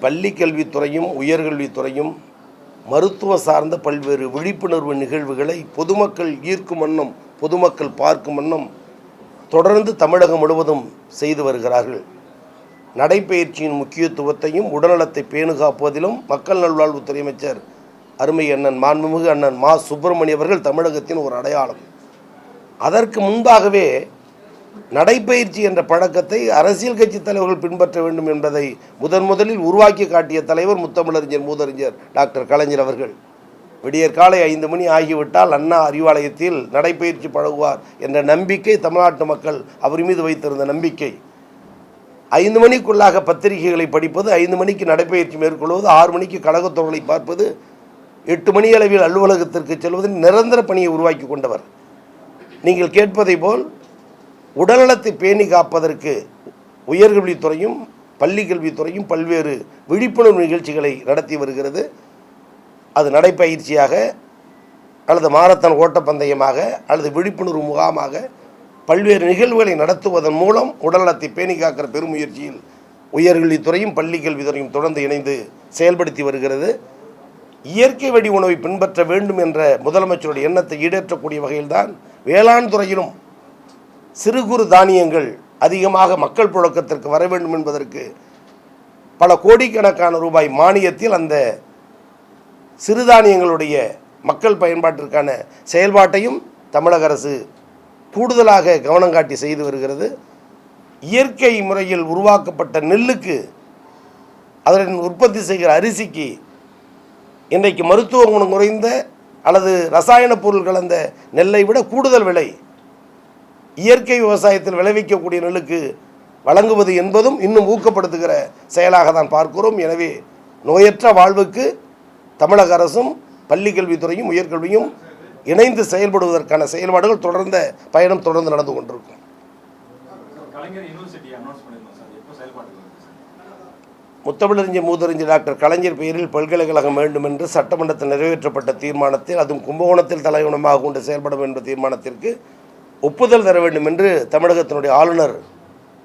பள்ளி கல்வித்துறையும் உயர்கல்வித்துறையும் மருத்துவ சார்ந்த பல்வேறு விழிப்புணர்வு நிகழ்வுகளை பொதுமக்கள் ஈர்க்கும் வண்ணம் பொதுமக்கள் பார்க்கும் வண்ணம் தொடர்ந்து தமிழகம் முழுவதும் செய்து வருகிறார்கள். நடைப்பயிற்சியின் முக்கியத்துவத்தையும் உடல்நலத்தை பேணுகாப்பதிலும் மக்கள் நல்வாழ்வுத்துறை அமைச்சர் அருமை அண்ணன் மாண்புமிகு அண்ணன் மா. சுப்பிரமணிய அவர்கள் தமிழகத்தின் ஒரு அடையாளம். அதற்கு முன்பாகவே நடைப்பயிற்சி என்ற பழக்கத்தை அரசியல் கட்சி தலைவர்கள் பின்பற்ற வேண்டும் என்பதை முதன் முதலில் உருவாக்கி காட்டிய தலைவர் முத்தமிழறிஞர் மூதறிஞர் டாக்டர் கலைஞர் அவர்கள். விடியற் காலை ஐந்து மணி ஆகிவிட்டால் அண்ணா அறிவாலயத்தில் நடைப்பயிற்சி பழகுவார் என்ற நம்பிக்கை தமிழ்நாட்டு மக்கள் அவர் மீது வைத்திருந்த நம்பிக்கை. ஐந்து மணிக்குள்ளாக பத்திரிகைகளை படிப்பது ஐந்து மணிக்கு நடைப்பயிற்சி மேற்கொள்வது ஆறு மணிக்கு கழகத்தொழிலை பார்ப்பது எட்டு மணி அளவில் அலுவலகத்திற்கு செல்வது நிரந்தர பணியை உருவாக்கி கொண்டவர். நீங்கள் கேட்பதை போல் உடல்நலத்தை பேணி காப்பதற்கு உயர்கல்வித்துறையும் பள்ளி கல்வித்துறையும் பல்வேறு விழிப்புணர்வு நிகழ்ச்சிகளை நடத்தி வருகிறது. அது நடைப்பயிற்சியாக அல்லது மாரத்தான் ஓட்டப்பந்தயமாக அல்லது விழிப்புணர்வு முகாமாக பல்வேறு நிகழ்வுகளை நடத்துவதன் மூலம் உடல்நலத்தை பேணி காக்கிற பெருமுயற்சியில் உயர்கல்வித்துறையும் பள்ளி கல்வித்துறையும் தொடர்ந்து இணைந்து செயல்படுத்தி வருகிறது. இயற்கை வழி உணவை பின்பற்ற வேண்டும் என்ற முதலமைச்சருடைய எண்ணத்தை ஈடேற்றக்கூடிய வகையில்தான் வேளாண் துறையிலும் சிறு குறு தானியங்கள் அதிகமாக மக்கள் புழக்கத்திற்கு வர வேண்டும் என்பதற்கு பல கோடிக்கணக்கான ரூபாய் மானியத்தில் அந்த சிறுதானியங்களுடைய மக்கள் பயன்பாட்டிற்கான செயல்பாட்டையும் தமிழக அரசு கூடுதலாக கவனம் காட்டி செய்து வருகிறது. இயற்கை முறையில் உருவாக்கப்பட்ட நெல்லுக்கு அதன் உற்பத்தி செய்கிற அரிசிக்கு இன்றைக்கு மருத்துவ குணம் குறைந்த அல்லது ரசாயன பொருள் கலந்த நெல்லை விட கூடுதல் விலை இயற்கை விவசாயத்தில் விளைவிக்கக்கூடிய நெல்லுக்கு வழங்குவது என்பதும் இன்னும் ஊக்கப்படுத்துகிற செயலாக தான் பார்க்கிறோம். எனவே நோயற்ற வாழ்வுக்கு தமிழக அரசும் பள்ளி கல்வித்துறையும் உயர்கல்வியும் இணைந்து செயல்படுவதற்கான செயல்பாடுகள் தொடர்ந்த பயணம் தொடர்ந்து நடந்து கொண்டிருக்கும். முத்தமிழறிஞர் மூதறிஞர் டாக்டர் கலைஞர் பெயரில் பல்கலைக்கழகம் வேண்டும் என்று சட்டமன்றத்தில் நிறைவேற்றப்பட்ட தீர்மானத்தில் அதுவும் கும்பகோணத்தில் தலைவனமாக கொண்டு செயல்படும் என்ற தீர்மானத்திற்கு ஒப்புதல் தர வேண்டும் என்று தமிழகத்தினுடைய ஆளுநர்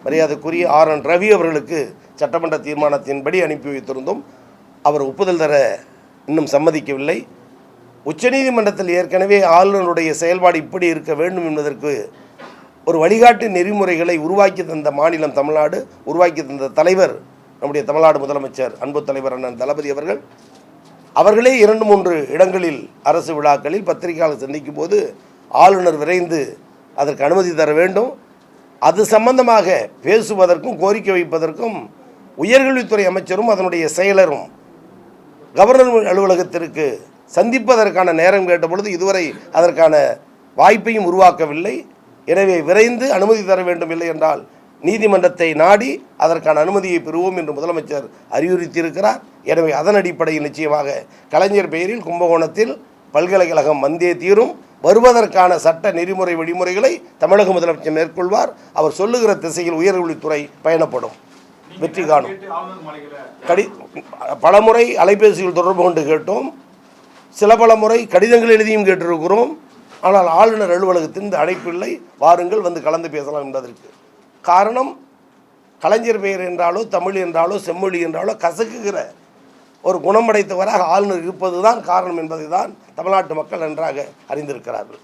மரியாதைக்குரிய ஆர் என் ரவி அவர்களுக்கு சட்டமன்ற தீர்மானத்தின்படி அனுப்பி வைத்திருந்தோம். அவர் ஒப்புதல் தர இன்னும் சம்மதிக்கவில்லை. உச்சநீதிமன்றத்தில் ஏற்கனவே ஆளுநருடைய செயல்பாடு இப்படி இருக்க வேண்டும் என்பதற்கு ஒரு வழிகாட்டு நெறிமுறைகளை உருவாக்கி தந்த மாநிலம் தமிழ்நாடு உருவாக்கி தந்த தலைவர் நம்முடைய தமிழ்நாடு முதலமைச்சர் அன்பு தலைவர் அண்ணன் தளபதி அவர்கள். அவர்களே இரண்டு மூன்று இடங்களில் அரசு விழாக்களில் பத்திரிகையாளர் சந்திக்கும் போது ஆளுநர் விரைந்து அதற்கு அனுமதி தர வேண்டும். அது சம்பந்தமாக பேசுவதற்கும் கோரிக்கை வைப்பதற்கும் உயர்கல்வித்துறை அமைச்சரும் அதனுடைய செயலரும் கவர்னர் அலுவலகத்திற்கு சந்திப்பதற்கான நேரம் கேட்டபொழுது இதுவரை அதற்கான வாய்ப்பையும் உருவாக்கவில்லை. எனவே விரைந்து அனுமதி தர வேண்டும் இல்லை என்றால் நீதிமன்றத்தை நாடி அதற்கான அனுமதியை பெறுவோம் என்று முதலமைச்சர் அறிவுறுத்தியிருக்கிறார். எனவே அதன் அடிப்படையில் நிச்சயமாக கலைஞர் பெயரில் கும்பகோணத்தில் பல்கலைக்கழகம் வந்தே தீரும். வருவதற்கான சட்ட நெறிமுறை வழிமுறைகளை தமிழக முதலமைச்சர் மேற்கொள்வார். அவர் சொல்லுகிற திசையில் உயர்கல்வித்துறை பயணப்படும். வெற்றி காணும். கடி பலமுறை அலைபேசியில் தொடர்பு கொண்டு கேட்டோம். சில பல முறை கடிதங்கள் எழுதியும் கேட்டிருக்கிறோம். ஆனால் ஆளுநர் அலுவலகத்தின் இந்த அழைப்பில்லை. வாருங்கள் வந்து கலந்து பேசலாம் என்பதற்கு. காரணம் கலைஞர் பெயர் என்றாலோ தமிழ் என்றாலோ செம்மொழி என்றாலோ கசக்குகிற ஒரு குணமடைத்தவராக ஆளுநர் இருப்பதுதான் காரணம் என்பதை தான் தமிழ்நாட்டு மக்கள் நன்றாக அறிந்திருக்கிறார்கள்.